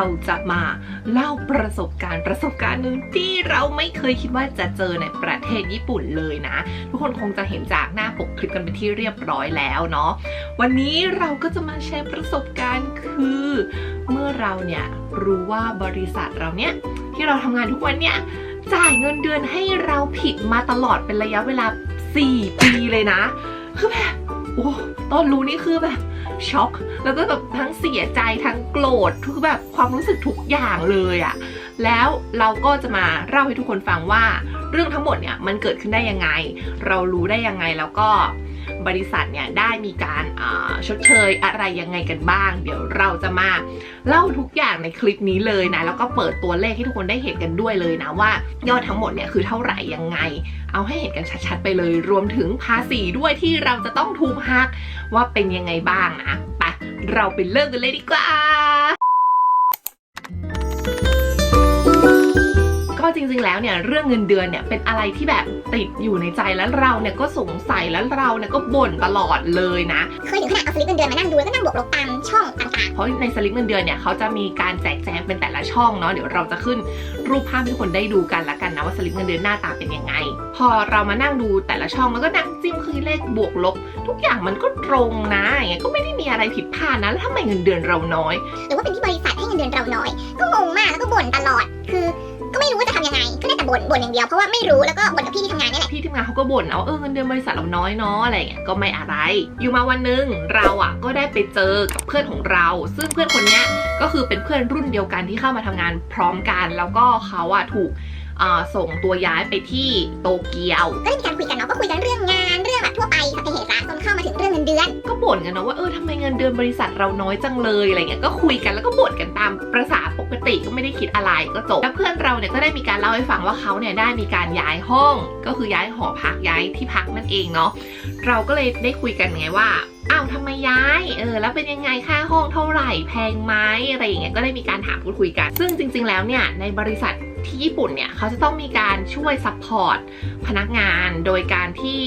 เราจะมาเล่าประสบการณ์ประสบการณ์หนึ่งที่เราไม่เคยคิดว่าจะเจอในประเทศญี่ปุ่นเลยนะ ทุกคนคงจะเห็นจากหน้าปกคลิปกันเป็นที่เรียบร้อยแล้วเนาะวันนี้เราก็จะมาแชร์ประสบการณ์คือ เมื่อเราเนี่ยรู้ว่าบริษัทเราเนี่ยที่เราทำงานทุกวันเนี่ยจ่ายเงินเดือนให้เราผิดมาตลอดเป็นระยะเวลา 4 ปีเลยนะ คือแบบโอ้ตอนรู้นี่คือแบบ ช็อก แล้วก็แบบทั้งเสียใจทั้งโกรธคือแบบความรู้สึกทุกอย่างเลยอะแล้วเราก็จะมาเล่าให้ทุกคนฟังว่า เรื่องทั้งหมดเนี่ยมันเกิดขึ้นได้ยังไง เรารู้ได้ยังไงแล้วก็ บริษัทเนี่ยได้มีการชดเชยอะไรยังไงกันบ้าง เดี๋ยวเราจะมาเล่าทุกอย่างในคลิปนี้เลยนะแล้วก็เปิดตัวเลขให้ทุกคนได้เห็นกันด้วยเลยนะว่ายอดทั้งหมดเนี่ยคือเท่าไหร่ยังไง เอาให้เห็นกันชัดๆไปเลย รวมถึงภาษีด้วยที่เราจะต้องถูกหักว่าเป็นยังไงบ้างนะไปเราไปเริ่มกันเลยดีกว่า ก็จริงๆแล้วเนี่ยเรื่องเงินเดือนเนี่ยเป็นอะไรที่แบบติดอยู่ในใจแล้วเราเนี่ยก็สงสัยแล้วเราเนี่ยก็บ่นตลอดเลยนะเคยถึงขนาดเอาสลิปเงินเดือนมานั่งดูแล้วก็นั่งบวกลบตามช่องต่างเพราะในสลิปเงินเดือนเนี่ยเขาจะมีการแจกแจงเป็นแต่ละช่องเนาะเดี๋ยวเราจะขึ้นรูปภาพให้ทุกคนได้ดูกันละกันนะว่าสลิปเงินเดือนหน้าตาเป็นยังไง พอเรามานั่งดูแต่ละช่องแล้วก็นั่งจิ้ม คือเลขบวกลบ ทุกอย่างมันก็ตรงนะอย่างเงี้ยก็ไม่ได้มีอะไรผิดพลาดนะแล้วทำไมเงินเดือนเราน้อยๆหรือว่าเป็นที่บริษัทให้เงินเดือนเราน้อย ก็งงมากแล้วก็บ่นตลอด คือ ก็ไม่รู้ว่าจะทำยังไง ก็ได้แต่บ่นบ่นอย่างเดียวเพราะว่าไม่รู้แล้วก็บ่นกับพี่ที่ทำงานนี่แหละพี่ทีมงานเขาก็บ่นเอาเออเงินเดือนบริษัทเราน้อยเนาะอะไรเงี้ยก็ไม่อะไร อยู่มาวันหนึงเราอะก็ได้ไปเจอกับเพื่อนของเรา ซึ่งเพื่อนคนเนี้ยก็คือเป็นเพื่อนรุ่นเดียวกันที่เข้ามาทำงานพร้อมกัน แล้วก็เขาอะถูกอ่าส่งตัวย้ายไปที่โตเกียว ก็ได้มีการคุยกันเนาะก็คุยกันเรื่องงานเรื่องแบบทั่วไปสัพเพเหระจนเข้ามาถึงเรื่องเงินเดือน ก็บ่นกันเนาะว่าเออทำไมเงินเดือนบริษัทเราน้อยจังเลยอะไรเงี้ยก็คุยกันแล้วก็บ่นกันตามประษาปกติก็ไม่ได้คิดอะไรก็จบแล้วเพื่อนเราเนี่ยก็ได้มีการเล่าให้ฟังว่าเขาเนี่ยได้มีการย้ายห้อง ก็คือย้ายหอพักย้ายที่พักนั่นเองเนาะเราก็เลยได้คุยกันไงว่าอ้าวทำไมย้าย เออ แล้วเป็นยังไงค่าห้องเท่าไหร่ แพงไหมอะไรอย่างเงี้ย ก็ได้มีการถามพูดคุยกัน ซึ่งจริง ๆ แล้วเนี่ย ในบริษัทที่ญี่ปุ่นเนี่ยเขาจะต้องมีการช่วยซัพพอร์ตพนักงาน โดยการที่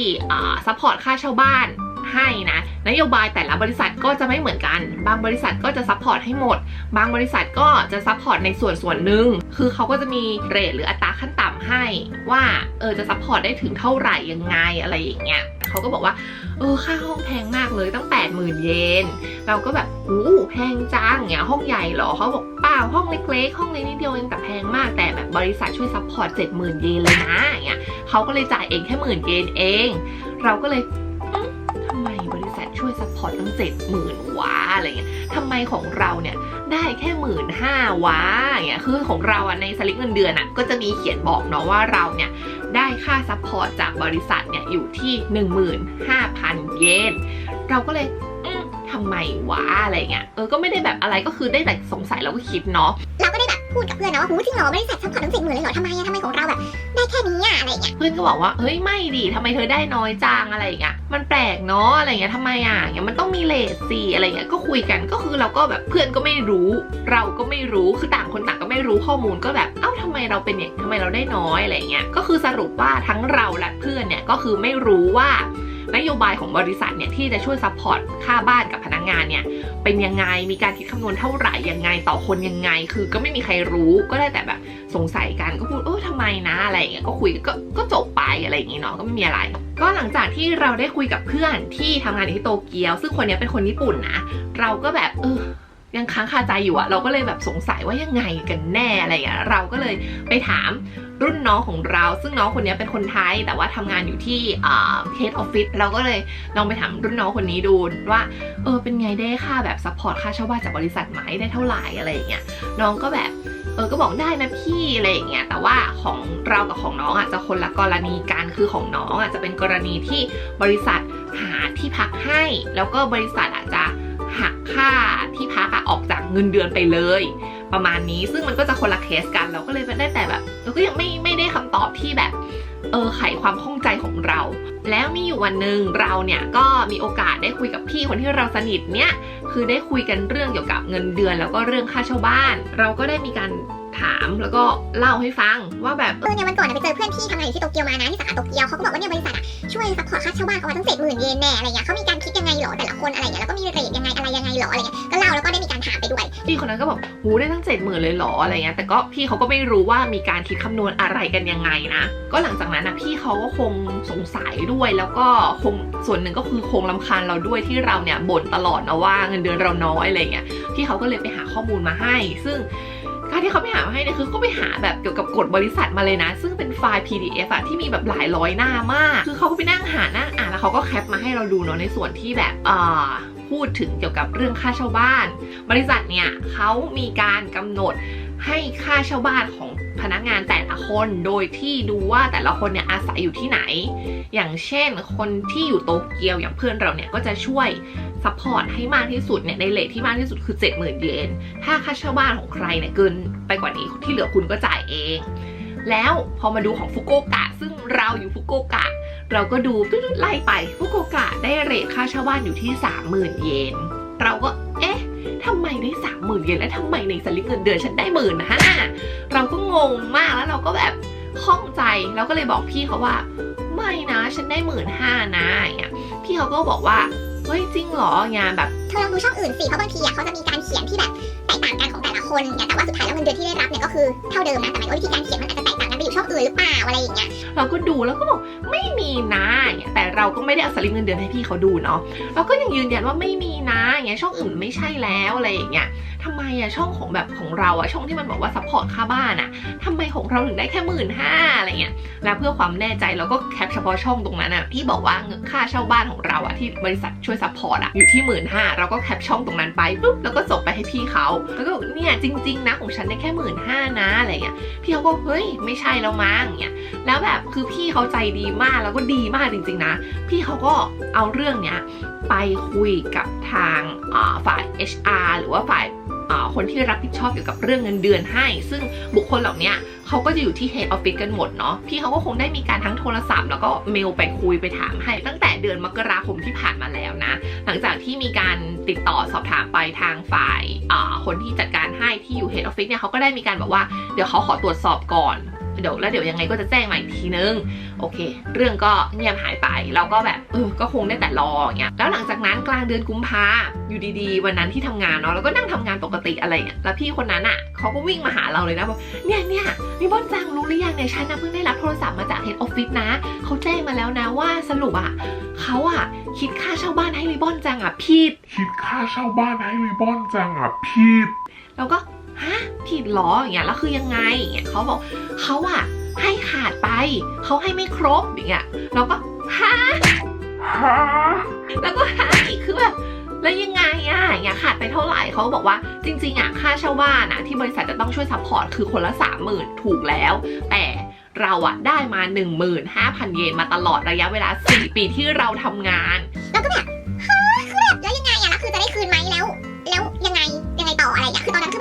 ซัพพอร์ตค่าเช่าบ้านให้นะ นโยบายแต่ละบริษัทก็จะไม่เหมือนกัน บางบริษัทก็จะซัพพอร์ตให้หมด บางบริษัทก็จะซัพพอร์ตในส่วนส่วนหนึ่งคือเขาก็จะมีเรทหรืออัตราขั้นต่ำให้ว่าเออจะซัพพอร์ตได้ถึงเท่าไหร่ยังไงอะไรอย่างเงี้ยเขาก็บอกว่าเออค่าห้องแพงมากเลยตั้ง 8 0,000 เยน เราก็แบบอู้แพงจังเนี่ยห้องใหญ่เหรอเขาบอกเปล่าห้องเล็กๆ ห้องเล็กนิดเดียวเองแต่แพงมากแต่แบบบริษัทช่วยซัพพอร์ต 70,000 เยนเลยนะเงี้ยเขาก็เลยจ่ายเองแค่หมื่นเยนเอง เราก็เลย ช่วยซัพพอร์ตตั้งเจ็ดหมื่นวะอะไรเงี้ยทำไมของเราเนี่ยได้แค่หมื่นห้าวะอย่าเงี้ยคือของเราอะในสลิปเงินเดือนอะก็จะมีเขียนบอกเนาะว่าเราเนี่ยได้ค่าซัพพอร์ตจากบริษัทเนี่ยอยู่ที่ 15,000 เยน เราก็เลยทำไมวะอะไรเงี้ย เออ ก็ไม่ได้แบบอะไรก็คือได้แต่สงสัยแล้วก็คิดเนาะ เราก็ พูดกับเพื่อนนะว่าหูจริงเหรอบริษัทซัพพอร์ตตั้งเจ็ดหมื่นเลยเหรอทำไมอะทำไมของเราแบบได้แค่นี้อะอะไรอย่างเงี้ยเพื่อนก็บอกว่าเฮ้ยไม่ดิทำไมเธอได้น้อยจังอะไรอย่างเงี้ยมันแปลกเนาะอะไรเงี้ยทำไมอะอย่างเงี้ยมันต้องมีเลทสิอะไรเงี้ยก็คุยกันก็คือเราก็แบบเพื่อนก็ไม่รู้ เราก็ไม่รู้คือต่างคนต่างก็ไม่รู้ข้อมูลก็แบบเอ้าทำไมเราเป็นอย่างทำไมเราได้น้อยอะไรเงี้ยก็คือสรุปว่าทั้งเราและเพื่อนเนี่ยก็คือไม่รู้ว่า นโยบายของบริษัทเนี่ยที่จะช่วยซัพพอร์ตค่าบ้านกับพนักงานเนี่ยเป็นยังไงมีการคิดคำนวณเท่าไหร่ยังไงต่อคนยังไง คือก็ไม่มีใครรู้ก็ได้แต่แบบสงสัยกันก็พูดเออทำไมนะอะไรอย่างเงี้ยก็คุยก็ก็จบไปอะไรอย่างงี้เนาะก็ไม่มีอะไร ก็หลังจากที่เราได้คุยกับเพื่อนที่ทำงานอยู่ที่โตเกียว ซึ่งคนนี้เป็นคนญี่ปุ่นนะเราก็แบบเออยังค้างคาใจอยู่อะเราก็เลยแบบสงสัยว่ายังไงกันแน่อะไรอย่างเงี้ยเราก็เลยไปถาม รุ่นน้องของเราซึ่งน้องคนนี้เป็นคนไทย แต่ว่าทำงานอยู่ที่เฮดออฟฟิศเราก็เลยลองไปถามรุ่นน้องคนนี้ดูว่าเออเป็นไงได้ค่าแบบซัพพอร์ตค่าเช่าบ้านจากบริษัทไหมได้เท่าไหร่อะไรอย่างเงี้ยน้องก็แบบเออก็บอกได้นะพี่อะไรอย่างเงี้ยแต่ว่าของเรากับของน้องอะจะคนละกรณีกันคือของน้องอะจะเป็นกรณีที่บริษัทหาที่พักให้ แล้วก็บริษัทอาจจะหักค่าที่พักอะออกจากเงินเดือนไปเลย ประมาณนี้ซึ่งมันก็จะคนละเคสกันเราก็เลยได้แต่แบบ เราก็ยังไม่ไม่ได้คำตอบที่แบบเออไขความข้องใจของเรา แล้วมีอยู่วันหนึ่งเราเนี่ยก็มีโอกาสได้คุยกับพี่คนที่เราสนิทเนี่ยคือได้คุยกันเรื่องเกี่ยวกับเงินเดือน แล้วก็เรื่องค่าเช่าบ้าน เราก็ได้มีการ ถามแล้วก็เล่าให้ฟังว่าแบบเออเนี่ยวันก่อนอะไปเจอเพื่อนพี่ทำงานอยู่ที่โตเกียวมานะที่สาขาโตเกียวเขาก็บอกว่าเนี่ยบริษัทอะช่วยซัพพอร์ตค่าเช่าบ้านเขามาตั้งเจ็ดหมื่นเยนแน่อะไรเงี้ยเขามีการคิดยังไงหรอแต่ละคนอะไรเงี้ยแล้วก็มีเรทยังไงอะไรยังไงหรออะไรเงี้ยก็เล่าแล้วก็ได้มีการถามไปด้วยพี่คนนั้นก็บอกหูได้ตั้งเจ็ดหมื่นเลยเหรออะไรเงี้ยแต่ก็พี่เขาก็ไม่รู้ว่ามีการคิดคำนวณอะไรกันยังไงนะก็หลังจากนั้นนะพี่เขาก็คงสงสัยด้วยแล้วก็คงส่วนหนึ่งก็คือคงลำคาญเราด้วยที่เราเนี่ยบ่นตลอดนะว่าเงินเดือนเราน้อยอะไรเงี้ยพี่เขาก็เลยไปหาข้อมูลมาให้ ซึ่ง การที่เขาไปหามาให้เนี่ยคือเขาไปหาแบบเกี่ยวกับกฎบริษัทมาเลยนะ ซึ่งเป็นไฟล์ PDF อะที่มีแบบหลายร้อยหน้ามาก คือเขาก็ไปนั่งหานั่งอ่านแล้วเขาก็แคปมาให้เราดูเนาะในส่วนที่แบบอ่าพูดถึงเกี่ยวกับเรื่องค่าเช่าบ้าน บริษัทเนี่ยเขามีการกำหนดให้ค่าเช่าบ้านของพนักงานแต่ละคนโดยที่ดูว่าแต่ละคนเนี่ยอาศัยอยู่ที่ไหน อย่างเช่นคนที่อยู่โตเกียวอย่างเพื่อนเราเนี่ยก็จะช่วย ซัพพอร์ตให้มากที่สุดเนี่ยในเลทที่มากที่สุดคือ 70,000 เยน ถ้าค่าเช่าบ้านของใครเนี่ยเกินไปกว่านี้ที่เหลือคุณก็จ่ายเอง แล้วพอมาดูของฟุกุโอกะ ซึ่งเราอยู่ฟุกุโอกะ เราก็ดูไล่ไปฟุกุโอกะได้เรทค่าเช่าบ้านอยู่ที่ 30,000 เยน เราก็เอ๊ะทำไมได้สามหมื่นเยนและทำไมในสลิปเงินเดือนฉันได้หมื่นห้าเราก็งงมากแล้วเราก็แบบข้องใจเราก็เลยบอกพี่เขาว่า ไม่นะ ฉันได้หมื่นห้านะเงี้ยพี่เขาก็บอกว่า เฮ้ยจริงเหรองานแบบเธอลองดูช่องอื่นสิเพราะบางทีอะเขาจะมีการเขียนที่แบบแตกต่างกันของแต่ละคนอย่างแต่ว่าสุดท้ายแล้วเงินเดือนที่ได้รับเนี่ยก็คือเท่าเดิมนะแต่หมายว่าวิธีการเขียนมันอาจจะแตกต่างกันไปอยู่ช่องอื่นหรือเปล่าอะไรอย่างเงี้ยเราก็ดูแล้วก็บอกไม่มีนะอย่างเงี้ยแต่เราก็ไม่ได้เอาสลิปเงินเดือนให้พี่เขาดูเนาะเราก็ยังยืนยันว่าไม่มีนะอย่างเงี้ยช่องอื่นไม่ใช่แล้วอะไรอย่างเงี้ย ทำไมอะช่องของแบบของเราอะช่องที่มันบอกว่าซัพพอร์ตค่าบ้านอะทำไมของเราถึงได้แค่หมื่นห้าอะไรเงี้ยแล้วเพื่อความแน่ใจเราก็แคปเฉพาะช่องตรงนั้นอะที่บอกว่าเงินค่าเช่าบ้านของเราอะที่บริษัทช่วยซัพพอร์ตอะอยู่ที่หมื่นห้าเราก็แคปช่องตรงนั้นไปปุ๊บแล้วก็ส่งไปให้พี่เขาแล้วก็เนี่ยจริง ๆ นะของฉันได้แค่หมื่นห้านะอะไรเงี้ยพี่เขาก็เฮ้ยไม่ใช่แล้วมั้งเงี้ยแล้วแบบคือพี่เขาใจดีมากแล้วก็ดีมากจริง ๆ นะ พี่เขาก็เอาเรื่องเนี้ยไปคุยกับทางอ่าฝ่าย HR หรือว่าฝ่าย คนที่รับผิดชอบเกี่ยวกับเรื่องเงินเดือนให้ ซึ่งบุคคลเหล่านี้เขาก็จะอยู่ที่เฮดออฟฟิศกันหมดเนาะพี่เขาก็คงได้มีการทั้งโทรศัพท์ แล้วก็เมลไปคุยไปถามให้ ตั้งแต่เดือนมกราคมที่ผ่านมาแล้วนะ หลังจากที่มีการติดต่อสอบถามไปทางฝ่ายคนที่จัดการให้ที่อยู่เฮดออฟฟิศเนี่ยเขาก็ได้มีการบอกว่าเดี๋ยวเขาขอตรวจสอบก่อน เดี๋ยวแล้วเดี๋ยวยังไงก็จะแจ้งมาอีกทีนึง โอเค เรื่องก็เงียบหายไปเราก็แบบเออก็คงได้แต่รออย่างเงี้ยแล้วหลังจากนั้นกลางเดือนกุมภาอยู่ดีๆ วันนั้นที่ทำงานเนาะแล้วก็นั่งทำงานปกติอะไรเงี้ยแล้วพี่คนนั้นอะเขาก็วิ่งมาหาเราเลยนะบอกเนี่ยเนี่ยนี่บอนจังรู้หรือยังเนี่ยฉันนะเพิ่งได้รับโทรศัพท์มาจากเฮดออฟฟิศนะเขาแจ้งมาแล้วนะว่าสรุปอะเขาอะคิดค่าเช่าบ้านให้ริบอนจังอะผิดคิดค่าเช่าบ้านให้รีบอนจังอะพี่เราก็ ฮะผิดเหรออย่างเงี้ยแล้วคือยังไงอย่างเงี้ยเขาบอกเขาอะให้ขาดไป เขาให้ไม่ครบอย่างเงี้ยเราก็ฮะฮะแล้วก็หาอีกคือแบบแล้วยังไงอะอย่างเงี้ยขาดไปเท่าไหร่เขาบอกว่าจริง ๆอะค่าเช่าบ้านอะที่บริษัทจะต้องช่วยซัพพอร์ตคือคนละสามหมื่นถูกแล้ว แต่เราอะได้มา 15,000 เยนมาตลอดระยะเวลา 4 ปีที่เราทำงาน แล้วก็แบบเฮ้ยคือแบบแล้วยังไงอะแล้วคือจะได้คืนไหมแล้ว แล้วยังไงยังไงต่ออะไรอย่างเงี้ยคือตอนนั้นคือแบบ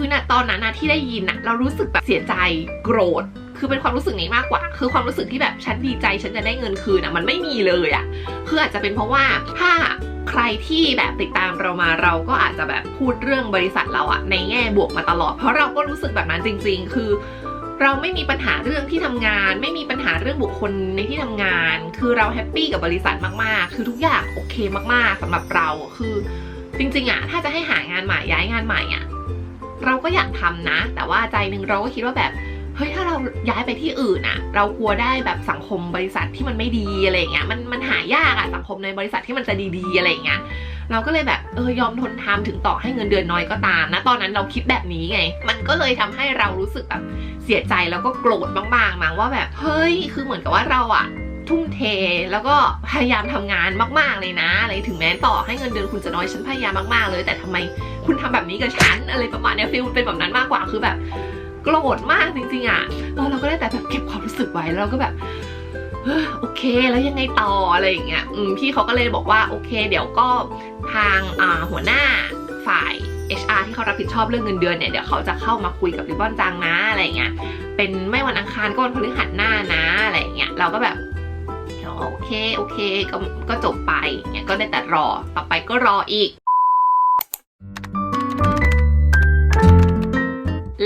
คือณตอนนั้นนะที่ได้ยินนะเรารู้สึกแบบเสียใจโกรธ คือเป็นความรู้สึกนี้มากกว่า คือความรู้สึกที่แบบฉันดีใจฉันจะได้เงินคืนอะมันไม่มีเลยอะคืออาจจะเป็นเพราะว่าถ้าใครที่แบบติดตามเรามาเราก็อาจจะแบบพูดเรื่องบริษัทเราอะในแง่บวกมาตลอด เพราะเราก็รู้สึกแบบนั้นจริง ๆ คือ เราไม่มีปัญหาเรื่องที่ทำงาน ไม่มีปัญหาเรื่องบุคคลในที่ทำงาน คือเราแฮปปี้กับบริษัทมากๆ คือทุกอย่างโอเคมากๆสำหรับเราคือจริงๆอะถ้าจะให้หางานใหม่ย้ายงานใหม่อะ เราก็อยากทำนะ แต่ว่าใจหนึ่งเราก็คิดว่าแบบเฮ้ยถ้าเราย้ายไปที่อื่นอะเรากลัวได้แบบสังคมบริษัทที่มันไม่ดีอะไรเงี้ยมันมันหายากอะสังคมในบริษัทที่มันจะดีๆอะไรเงี้ยเราก็เลยแบบเออยอมทนทำถึงต่อให้เงินเดือนน้อยก็ตามนะตอนนั้นเราคิดแบบนี้ไง มันก็เลยทำให้เรารู้สึกแบบเสียใจแล้วก็โกรธมากๆมั้งว่าแบบเฮ้ยคือเหมือนกับว่าเราอะ ทุ่มเท แล้วก็พยายามทำงานมากๆเลยนะอะไรถึงแม้ต่อให้เงินเดือนคุณจะน้อยฉันพยายามมากๆเลย แต่ทำไมคุณทำแบบนี้กับฉันอะไรประมาณนี้ฟิลเป็นแบบนั้นมากกว่าคือแบบโกรธมากจริงๆอะเราก็ได้แต่แบบเก็บความรู้สึกไว้แล้วเราก็แบบโอเคแล้วยังไงต่ออะไรอย่างเงี้ยพี่เขาก็เลยบอกว่าโอเค เดี๋ยวก็ทางาหัวหน้าฝ่าย HR ที่เขารับผิดชอบเรื่องเงินเดือนเนี่ยเดี๋ยวเขาจะเข้ามาคุยกับริบบอนจังนะอะไรอย่างเงี้ยเป็นไม่วันอังคารก็วันพฤหัสหน้านะอะไรอย่างเงี้ยเราก็แบบ โอเคโอเคก็ก็จบไปเงี้ยก็ได้แต่รอต่อไปก็รออีก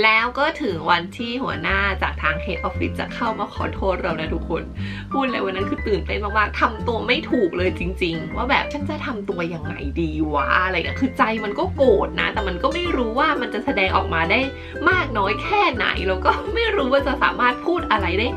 แล้วก็ถึงวันที่หัวหน้าจากทาง Head Office จะเข้ามาขอโทษเรานะทุกคน พูดเลยวันนั้นคือตื่นเต้นมากๆทำตัวไม่ถูกเลยจริง ๆ ว่าแบบฉันจะทำตัวยังไงดีวะอะไรเงี้ยคือใจมันก็โกรธนะ แต่มันก็ไม่รู้ว่ามันจะแสดงออกมาได้มากน้อยแค่ไหนแล้วก็ไม่รู้ว่าจะสามารถพูดอะไรได้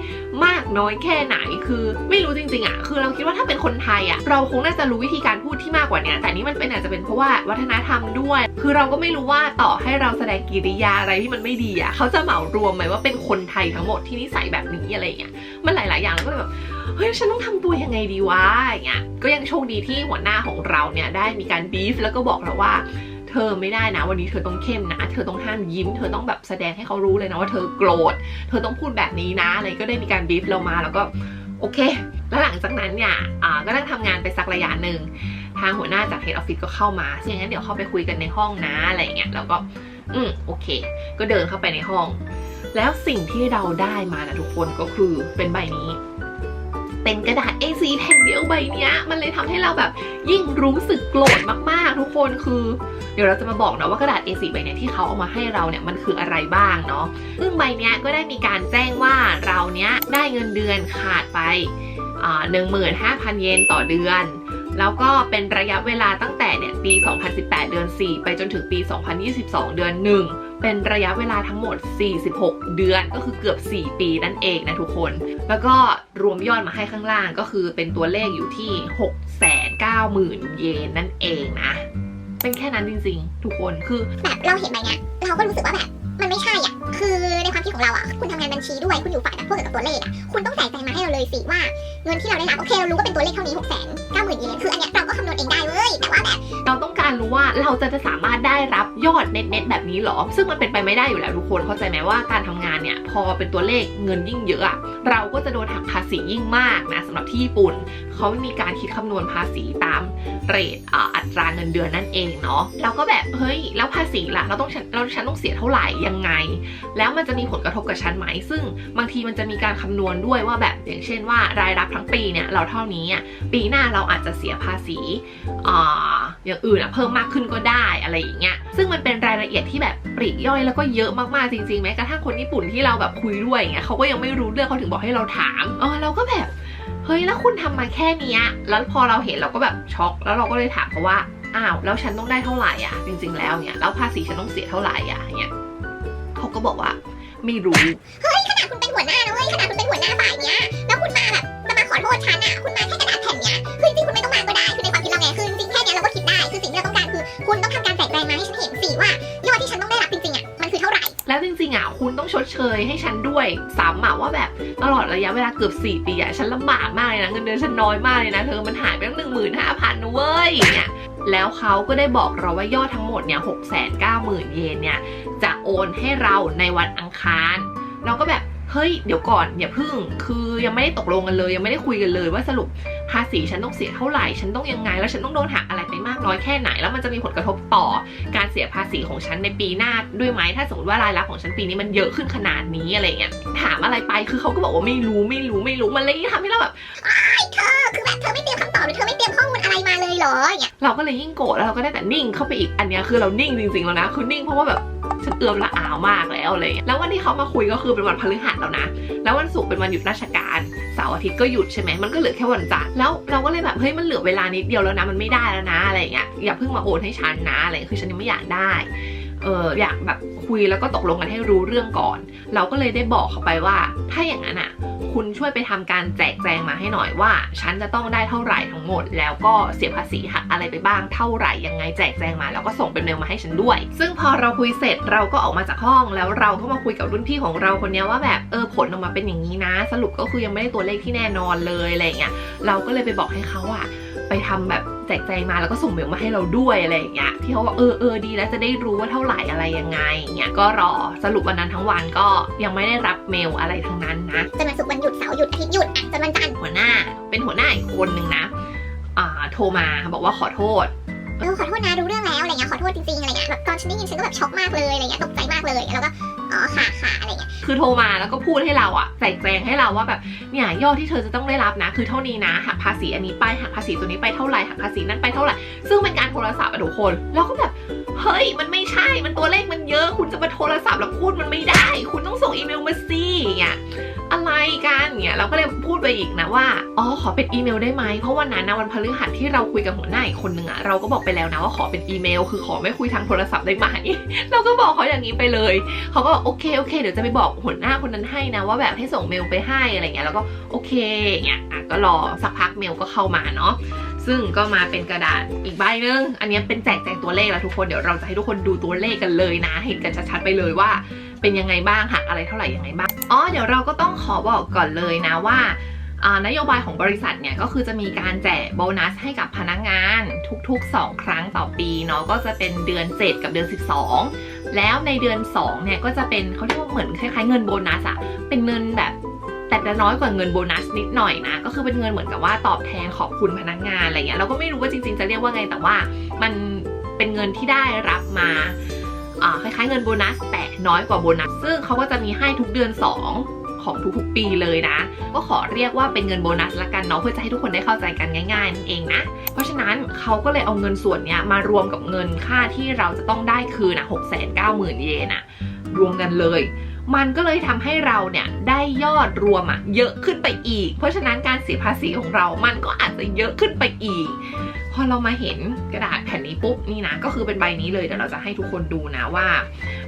มากน้อยแค่ไหนคือไม่รู้จริงๆอะคือเราคิดว่าถ้าเป็นคนไทยอะเราคงน่าจะรู้วิธีการพูดที่มากกว่านี้แต่นี่มันเป็นอาจจะเป็นเพราะว่าวัฒนธรรมด้วย คือเราก็ไม่รู้ว่าต่อให้เราแสดงกิริยาอะไรที่มันไม่ดีอะเขาจะเหมารวมไหมว่าเป็นคนไทยทั้งหมดที่นิสัยแบบนี้อะไรเงี้ยมันหลาย ๆ อย่างก็เลยแบบเฮ้ยฉันต้องทำตัวยังไงดีวะอย่างเงี้ยก็ยังโชคดีที่หัวหน้าของเราเนี่ยได้มีการบีฟแล้วก็บอกเราว่าเธอไม่ได้นะ วันนี้เธอต้องเข้มนะ เธอต้องห้ามยิ้ม เธอต้องแบบแสดงให้เขารู้เลยนะว่าเธอโกรธ เธอต้องพูดแบบนี้นะอะไรก็ได้มีการบีฟเรามาแล้วก็โอเค แล้วหลังจากนั้นเนี่ยอ่าก็นั่งทำงานไปสักระยะหนึ่ง ทางหัวหน้าจาก Head Office ก็เข้ามาซึ่งอย่างนั้นเดี๋ยวเข้าไปคุยกันในห้องนะอะไรอย่างเงี้ย แล้วก็ อืมโอเค ก็เดินเข้าไปในห้อง แล้วสิ่งที่เราได้มานะทุกคนก็คือเป็นใบนี้ เป็นกระดาษ A4 แผ่นเดียวใบเนี้ยมันเลยทำให้เราแบบยิ่งรู้สึกโกรธมากๆ ทุกคนคือเดี๋ยวเราจะมาบอกนะว่ากระดาษ A4 ใบเนี้ยที่เขาเอามาให้เราเนี่ยมันคืออะไรบ้างเนาะซึ่งใบเนี้ยก็ได้มีการแจ้งว่าเราเนี้ยได้เงินเดือนขาดไปหนึ่งหมื่นห้าพันเยนต่อเดือน แล้วก็เป็นระยะเวลาตั้งแต่เนี่ยปี 2018 เดือน 4 ไปจนถึงปี 2022 เดือน 1 เป็นระยะเวลาทั้งหมด 46 เดือนก็คือเกือบ 4 ปีนั่นเองนะทุกคน แล้วก็รวมยอดมาให้ข้างล่างก็คือเป็นตัวเลขอยู่ที่ 690,000 เยนนั่นเองนะ เป็นแค่นั้นจริงๆ ทุกคนคือแบบเราเห็นใบเนี้ยเราก็รู้สึกว่าแบบ มันไม่ใช่อะ คือในความคิดของเราอะ คุณทำงานบัญชีด้วย คุณอยู่ฝ่ายแบบพวกเกี่ยวกับตัวเลขอะ คุณต้องใส่ใจมาให้เราเลยสิว่าเงินที่เราได้รับโอเคเรารู้ว่าเป็นตัวเลขเท่านี้หกแสนเก้าหมื่นเยนคืออันเนี้ยเราก็คำนวณเองได้เว้ย แต่ว่าแบบเราต้องการรู้ว่าเราจะจะสามารถได้รับยอดเน็ตๆแบบนี้หรอ ซึ่งมันเป็นไปไม่ได้อยู่แล้วทุกคน เข้าใจไหมว่าการทำงานเนี่ยพอเป็นตัวเลขเงินยิ่งเยอะ เราก็จะโดนหักภาษียิ่งมากนะสำหรับที่ญี่ปุ่น เขามีการคิดคำนวณภาษีตามเรทอ,อัตราเงินเดือนนั่นเองเนาะเราก็แบบเฮ้ยแล้วภาษีล่ะเราต้องเราฉันต้องเสียเท่าไหร่ยังไง แล้วมันจะมีผลกระทบกับฉันไหม ซึ่งบางทีมันจะมีการคำนวณด้วยว่าแบบอย่างเช่นว่ารายรับทั้งปีเนี่ยเราเท่านี้ปีหน้าเราอาจจะเสียภาษีอ่าอย่างอื่นอะเพิ่มมากขึ้นก็ได้อะไรอย่างเงี้ยซึ่งมันเป็นรายละเอียดที่แบบปลีกย่อยแล้วก็เยอะมากๆจริงๆแม้กระทั่งคนญี่ปุ่นที่เราแบบคุยด้วยเงี้ยเขาก็ยังไม่รู้เรื่องเขาถึงบอกให้เราถามเออเราก็แบบ เฮ้ยแล้วคุณทำมาแค่นี้แล้วพอเราเห็นเราก็แบบช็อก แล้วเราก็เลยถามเขาว่าอ้าวแล้วฉันต้องได้เท่าไหร่อะ จริง ๆ แล้วเนี่ยแล้วภาษีฉันต้องเสียเท่าไหร่อะอย่างเงี้ยเขาก็บอกว่าไม่รู้เฮ้ย ชดเชยให้ฉันด้วยซ้ำอะว่าแบบตลอดระยะเวลาเกือบ 4 ปีอะฉันลำบากมากเลยนะ เงินเดือนฉันน้อยมากเลยนะเธอมันหายไปตั้งหนึ่งหมื่นห้าพันนะเว้ยเนี่ยแล้วเขาก็ได้บอกเราว่ายอดทั้งหมดเนี่ยหกแสนเก้าหมื่นเยนเนี่ยจะโอนให้เราในวันอังคาร เราก็แบบเฮ้ยเดี๋ยวก่อนอย่าพึ่งคือยังไม่ได้ตกลงกันเลย ยังไม่ได้คุยกันเลยว่าสรุป ภาษีฉันต้องเสียเท่าไหร่ ฉันต้องยังไง แล้วฉันต้องโดนหักอะไรไปมากน้อยแค่ไหน แล้วมันจะมีผลกระทบต่อการเสียภาษีของฉันในปีหน้าด้วยไหมถ้าสมมติว่ารายรับของฉันปีนี้มันเยอะขึ้นขนาดนี้อะไรเงี้ยถามอะไรไปคือเขาก็บอกว่าไม่รู้ไม่รู้ไม่รู้มันเลยยิ่งทำให้เราแบบเธอคือแบบเธอไม่เตรียมคำตอบหรือเธอไม่เตรียมข้อมูลอะไรมาเลยเหรออย่างเงี้ยเราก็เลยยิ่งโกรธแล้วเราก็ได้แต่นิ่งเข้าไปอีกอันเนี้ยคือเรานิ่งจริงๆแล้วนะคือนิ่งเพราะว่าแบบฉัน เอือมละอาวมากแล้วอะไรเลยแล้ววันที่เขามาคุยก็คือเป็นวันพฤหัสแล้วนะ แล้ววันศุกร์เป็นวันหยุดราชการเสาร์อาทิตย์ก็หยุดใช่ไหมมันก็เหลือแค่วันจันทร์แล้วเราก็เลยแบบเฮ้ยมันเหลือเวลานิดเดียวแล้วนะมันไม่ได้แล้วนะอะไรอย่างเงี้ยอย่าเพิ่งมาโอนให้ฉันนะอะไรอย่างเงี้ยคือฉันยังไม่อยากได้เอออยากแบบคุยแล้วก็ตกลงกันให้รู้เรื่องก่อน เราก็เลยได้บอกเขาไปว่า ถ้าอย่างนั้นอะ คุณช่วยไปทำการแจกแจงมาให้หน่อยว่า ฉันจะต้องได้เท่าไหร่ทั้งหมด แล้วก็เสียภาษีหักอะไรไปบ้างเท่าไหร่ยังไงแจกแจงมา แล้วก็ส่งเป็นเมลมาให้ฉันด้วย ซึ่งพอเราคุยเสร็จเราก็ออกมาจากห้อง แล้วเราก็มาคุยกับรุ่นพี่ของเราคนนี้ว่าแบบเออผลออกมาเป็นอย่างนี้นะ สรุปก็คือยังไม่ได้ตัวเลขที่แน่นอนเลยอะไรเงี้ยเราก็เลยไปบอกให้เขาอะไปทำแบบ แจกแจงมาแล้วก็ส่งเมลมาให้เราด้วยอะไรอย่างเงี้ยที่เขาว่าเออเออดีแล้วจะได้รู้ว่าเท่าไหร่อะไรยังไงเงี้ยก็รอสรุปวันนั้นทั้งวันก็ยังไม่ได้รับเมลอะไรทั้งนั้นนะจนวันศุกร์วันหยุดเสาร์หยุดอาทิตย์หยุดอะจนวันจันทร์หัวหน้า เป็นหัวหน้าอีกคนนึงนะ อ่าโทรมาบอกว่าขอโทษ เออขอโทษนะรู้เรื่องแล้วอะไรเงี้ยขอโทษจริงๆอะไรเงี้ยแบบตอนฉันได้ยินฉันก็แบบช็อกมากเลยอะไรเงี้ยตกใจมากเลยแล้วก็อ๋อค่ะค่ะอะไรเงี้ยคือโทรมาแล้วก็พูดให้เราอะใส่แจงให้เราว่าแบบเนี่ยยอดที่เธอจะต้องได้รับนะ คือเท่านี้นะหักภาษีอันนี้ไปหักภาษีตัวนี้ไปเท่าไหร่หักภาษีนั้นไปเท่าไหร่ซึ่งเป็นการโทรศัพท์อะทุกคนเราก็แบบเฮ้ยมันไม่ใช่มันตัวเลขมันเยอะ คุณจะมาโทรศัพท์แล้วพูดมันไม่ได้ คุณต้องส่งอีเมลมาสิอย่างเงี้ย อะไรกันเนี่ยเราก็เลยพูดไปอีกนะว่าอ๋อขอเป็นอีเมลได้ไหมเพราะวันนั้นนะวันพฤหัสที่เราคุยกับหัวหน้าอีกคนนึงอะเราก็บอกไปแล้วนะว่าขอเป็นอีเมล คือขอไม่คุยทางโทรศัพท์ได้ไหมเราก็บอกเขาอย่างนี้ไปเลยเขาก็บอกโอเคโอเคเดี๋ยวจะไปบอกหัวหน้าคนนั้นให้นะว่าแบบให้ส่งเมลไปให้อะไรเงี้ยแล้วก็โอเคเงี้ยอะก็รอสักพักเมลก็เข้ามาเนาะซึ่งก็มาเป็นกระดาษอีกใบหนึง อันนี้เป็นแจกแจงตัวเลขแล้วทุกคน เดี๋ยวเราจะให้ทุกคนดูตัวเลขกันเลยนะ เห็นกันชัดๆไปเลยว่า เป็นยังไงบ้างหักอะไรเท่าไหร่ยังไงบ้าง อ๋อเดี๋ยวเราก็ต้องขอบอกก่อนเลยนะว่านโยบายของบริษัทเนี่ยก็คือจะมีการแจกโบนัสให้กับพนักงานทุกๆ 2 ครั้งต่อปีเนาะก็จะเป็นเดือน 7 กับเดือน 12 แล้วในเดือน2เนี่ยก็จะเป็นเขาเรียกว่าเหมือนคล้ายๆเงินโบนัสอะเป็นเงินแบบแต่จะน้อยกว่าเงินโบนัสนิดหน่อยนะ ก็คือเป็นเงินเหมือนกับว่าตอบแทนขอบคุณพนักงานอะไรเงี้ยเราก็ไม่รู้ว่าจริงๆจะเรียกว่าไงแต่ว่ามันเป็นเงินที่ได้รับมา คล้ายๆเงินโบนัส แต่น้อยกว่าโบนัส ซึ่งเขาก็จะมีให้ทุกเดือน 2 ของทุกๆปีเลยนะ ก็ขอเรียกว่าเป็นเงินโบนัสละกันเนาะเพื่อจะให้ทุกคนได้เข้าใจกันง่ายๆนั่นเองนะ เพราะฉะนั้นเขาก็เลยเอาเงินส่วนนี้มารวมกับเงินค่าที่เราจะต้องได้คืนอะหกแสนเก้าหมื่นเยนอะรวมกันเลยมันก็เลยทำให้เราเนี่ยได้ยอดรวมอะเยอะขึ้นไปอีก เพราะฉะนั้นการเสียภาษีของเรา มันก็อาจจะเยอะขึ้นไปอีก พอเรามาเห็นกระดาษแผ่นนี้ปุ๊บนี่นะก็คือเป็นใบนี้เลยเดี๋ยวเราจะให้ทุกคนดูนะว่า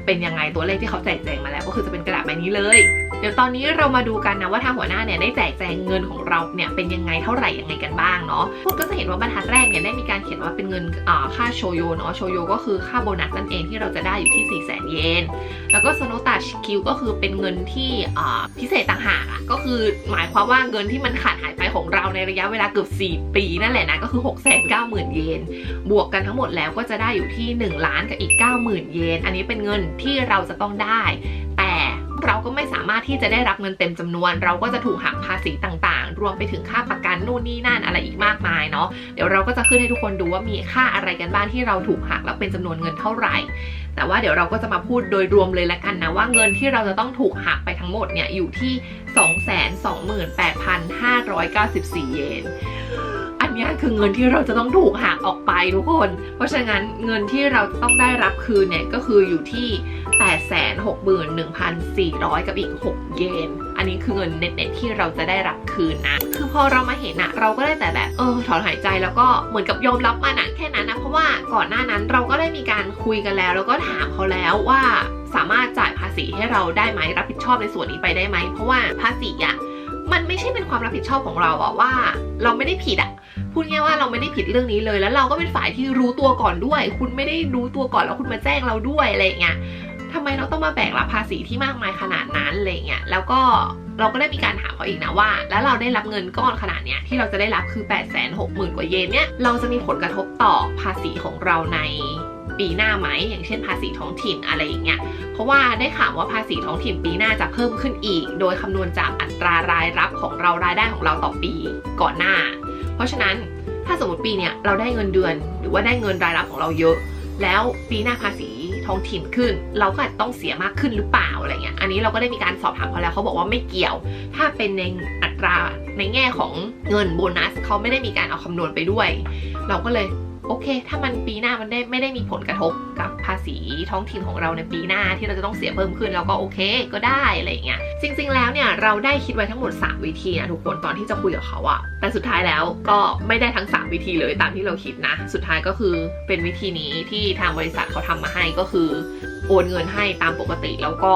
เป็นยังไงตัวเลขที่เขาแจกแจงมาแล้ว ก็คือจะเป็นกระดาษใบนี้เลย เดี๋ยวตอนนี้เรามาดูกันนะว่าทางหัวหน้าเนี่ยได้แจกแจงเงินของเราเนี่ยเป็นยังไงเท่าไหร่ยังไงกันบ้างเนาะคุณก็จะเห็นว่าบรรทัดแรกเนี่ยได้มีการเขียนว่าเป็นเงินอ่าค่าโชโยเนาะโชโยก็คือค่าโบนัสนั่นเองที่เราจะได้อยู่ที่ 4 0 0 0 0 0เยนแล้วก็โซโนตาชิคิวก็คือเป็นเงินที่อ่าพิเศษต่างหากก็คือหมายความว่าเงินที่มันขาดหายไปของเราในระยะเวลาเกือบ4 ปีนั่นแหละนะก็คือ 6 9 0 0 0 0 เยน บวกกันทั้งหมดแล้วก็จะได้อยู่ที่ 1 ล้านกับอีก 90,000 เยน อันนี้เป็นเงินที่เราจะต้องได้ แต่เราก็ไม่สามารถที่จะได้รับเงินเต็มจำนวน เราก็จะถูกหักภาษีต่างๆ รวมไปถึงค่าประกันนู่นนี่นั่นอะไรอีกมากมายเนาะเดี๋ยวเราก็จะขึ้นให้ทุกคนดูว่ามีค่าอะไรกันบ้างที่เราถูกหักแล้วเป็นจำนวนเงินเท่าไหร่ แต่ว่าเดี๋ยวเราก็จะมาพูดโดยรวมเลยละกันนะว่าเงินที่เราจะต้องถูกหักไปทั้งหมดเนี่ยอยู่ที่ 228,594 เยนอั นี้คือเงินที่เราจะต้องถูกหักออกไปทุกคน เพราะฉะนั้นเงินที่เราต้องได้รับคืนเนี่ยก็คืออยู่ที่ 861,400 กับอีก 6 เยน อันนี้คือเงินเน็ตๆที่เราจะได้รับคืนนะ คือพอเรามาเห็นอะเราก็ได้แต่แบบเออถอนหายใจแล้วก็เหมือนกับยอมรับมันอะแค่นั้นนะเพราะว่าก่อนหน้านั้นเราก็ได้มีการคุยกันแล้ว แล้วก็ถามเขาแล้วว่าสามารถจ่ายภาษีให้เราได้ไหมรับผิดชอบในส่วนนี้ไปได้ไหมเพราะว่าภาษีอะมันไม่ใช่เป็นความรับผิดชอบของเราอะว่า เราไม่ได้ผิดอะ พูดง่ายว่าเราไม่ได้ผิดเรื่องนี้เลย แล้วเราก็เป็นฝ่ายที่รู้ตัวก่อนด้วย คุณไม่ได้รู้ตัวก่อนแล้วคุณมาแจ้งเราด้วยอะไรเงี้ยทำไมเราต้องมาแบกรับภาษีที่มากมายขนาดนั้นอะไรเงี้ยแล้วก็เราก็ได้มีการถามเขาอีกนะว่า แล้วเราได้รับเงินก้อนขนาดเนี้ยที่เราจะได้รับคือ 8 6 0 0 0 0 กว่าเยนเนี่ยเราจะมีผลกระทบต่อภาษีของเราในปีหน้าไหมอย่างเช่นภาษีท้องถิ่นอะไรอย่างเงี้ยเพราะว่าได้ข่าวว่าภาษีท้องถิ่นปีหน้าจะเพิ่มขึ้นอีก โดยคำนวณจากอัตรารายรับของเรารายได้ของเราต่อปีก่อนหน้า เพราะฉะนั้นถ้าสมมติปีเนี้ยเราได้เงินเดือน หรือว่าได้เงินรายรับของเราเยอะ แล้วปีหน้าภาษีท้องถิ่นขึ้น เราก็อาจจะต้องเสียมากขึ้นหรือเปล่าอะไรเงี้ยอันนี้เราก็ได้มีการสอบถามเขาแล้วเขาบอกว่าไม่เกี่ยว ถ้าเป็นในอัตราในแง่ของเงินโบนัสเขาไม่ได้มีการเอาคำนวณไปด้วย เราก็เลย โอเค ถ้ามันปีหน้ามันได้ไม่ได้มีผลกระทบกับภาษีท้องถิ่นของเราในปีหน้าที่เราจะต้องเสียเพิ่มขึ้นเราก็โอเคก็ได้อะไรอย่างเงี้ยจริง ๆ แล้วเนี่ยเราได้คิดไว้ทั้งหมด 3 วิธีนะทุกคนตอนที่จะคุยกับเขาอะแต่สุดท้ายแล้วก็ไม่ได้ทั้ง 3 วิธีเลยตามที่เราคิดนะ สุดท้ายก็คือเป็นวิธีนี้ที่ทางบริษัทเขาทำมาให้ก็คือ โอนเงินให้ตามปกติแล้วก็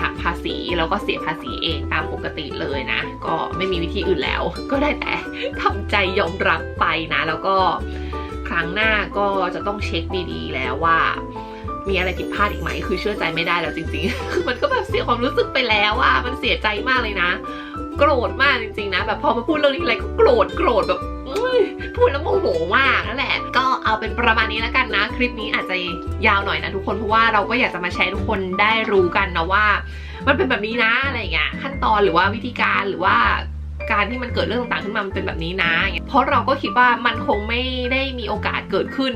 หักภาษีแล้วก็เสียภาษีเองตามปกติเลยนะ ก็ไม่มีวิธีอื่นแล้ว ก็ได้แต่ทำใจยอมรับไปนะ แล้วก็ รั้งหน้าก็จะต้องเช็คดีๆ แล้วว่า มีอะไรผิดพลาดอีกไหม คือเชื่อใจไม่ได้แล้วจริงๆ คือมันก็แบบเสียความรู้สึกไปแล้วอะมันเสียใจมากเลยนะ โกรธมากจริงๆนะ แบบพอมาพูดเรื่องนี้อะไรก็โกรธโกรธแบบพูดแล้วโมโหมากนั่นแหละ ก็เอาเป็นประมาณนี้แล้วกันนะ คลิปนี้อาจจะยาวหน่อยนะทุกคนเพราะว่าเราก็อยากจะมาแชร์ทุกคนได้รู้กันนะว่า มันเป็นแบบนี้นะอะไรอย่างเงี้ยขั้นตอนหรือว่าวิธีการหรือว่า การที่มันเกิดเรื่องต่างๆขึ้นมามันเป็นแบบนี้นะ เพราะเราก็คิดว่ามันคงไม่ได้มีโอกาสเกิดขึ้น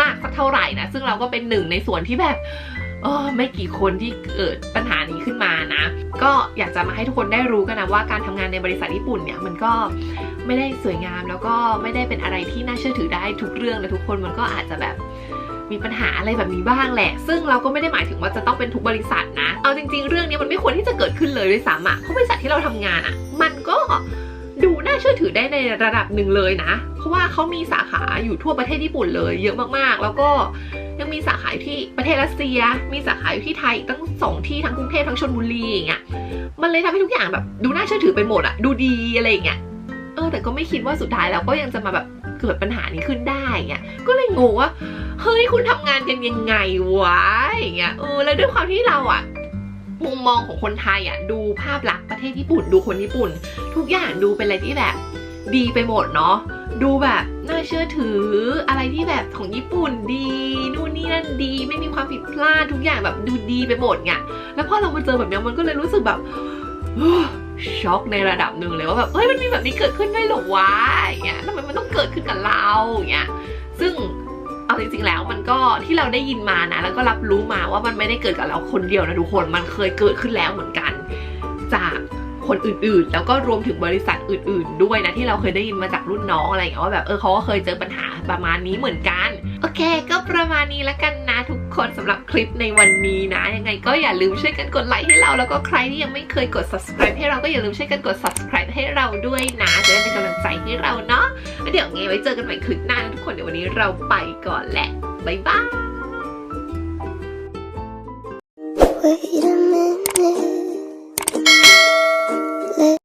มากสักเท่าไหร่นะ ซึ่งเราก็เป็นหนึ่งในส่วนที่แบบเออไม่กี่คนที่เกิดปัญหานี้ขึ้นมานะ ก็อยากจะมาให้ทุกคนได้รู้กันนะว่าการทำงานในบริษัทญี่ปุ่นเนี่ยมันก็ไม่ได้สวยงามแล้วก็ไม่ได้เป็นอะไรที่น่าเชื่อถือได้ทุกเรื่องนะทุกคนมันก็อาจจะแบบ มีปัญหาอะไรแบบนี้บ้างแหละ ซึ่งเราก็ไม่ได้หมายถึงว่าจะต้องเป็นทุกบริษัทนะ เอาจริง ๆ เรื่องนี้มันไม่ควรที่จะเกิดขึ้นเลยด้วยซ้ำอะเพราะบริษัทที่เราทำงานอะมันก็ดูน่าเชื่อถือได้ในระดับหนึ่งเลยนะ เพราะว่าเขามีสาขาอยู่ทั่วประเทศญี่ปุ่นเลย เยอะมากๆ แล้วก็ยังมีสาขาอยู่ที่ประเทศรัสเซีย มีสาขาอยู่ที่ไทยอีกตั้งสองที่ทั้งกรุงเทพทั้งชลบุรีอย่างเงี้ย มันเลยทำให้ทุกอย่างแบบ ดูน่าเชื่อถือไปหมดอะดูดีอะไรอย่างเงี้ย เออแต่ก็ไม่คิดว่าสุดท้ายแล้วก็ยังจะมาแบบ เกิดปัญหานี้ขึ้นได้อย่างเงี้ยก็เลยงงว่าเฮ้ยคุณทำงานกันยังไงวะอย่างเงี้ยเออแล้วด้วยความที่เราอะมุมมองของคนไทยอะดูภาพลักษณ์ประเทศญี่ปุ่น ดูคนญี่ปุ่น ทุกอย่างดูเป็นอะไรที่แบบ ดีไปหมดเนาะดูแบบน่าเชื่อถืออะไรที่แบบของญี่ปุ่นดีนู่นนี่นั่นดีไม่มีความผิดพลาดทุกอย่างแบบดูดีไปหมดไงแล้วพอเรามาเจอแบบนี้มันก็เลยรู้สึกแบบ ช็อกในระดับหนึ่งเลยว่าแบบเฮ้ยมันมีแบบนี้เกิดขึ้นได้หรอวะอย่างเงี้ยทำไมมันต้องเกิดขึ้นกับเราอย่างเงี้ยซึ่งเอาจริงๆแล้วมันก็ที่เราได้ยินมานะแล้วก็รับรู้มาว่ามันไม่ได้เกิดกับเราคนเดียวนะทุกคนมันเคยเกิดขึ้นแล้วเหมือนกัน จากคนอื่นๆ แล้วก็รวมถึงบริษัทอื่น ๆ ด้วยนะที่เราเคยได้ยินมาจากรุ่นน้องอะไรอย่างเงี้ยว่าแบบเออเขาก็เคยเจอปัญหาประมาณนี้เหมือนกัน โอเค ก็ประมาณนี้แล้วกันนะทุก คนสำหรับคลิปในวันนี้นะ ยังไงก็อย่าลืมช่วยกันกดไลค์ให้เรา แล้วก็ใครที่ยังไม่เคยกด subscribe ให้เราก็อย่าลืมช่วยกันกด subscribe ให้เราด้วยนะจะได้เป็นกำลังใจให้เราเนาะเดี๋ยวไงไว้เจอกันใหม่คลิปหน้านะทุกคนเดี๋ยววันนี้เราไปก่อนแหละบ๊ายบาย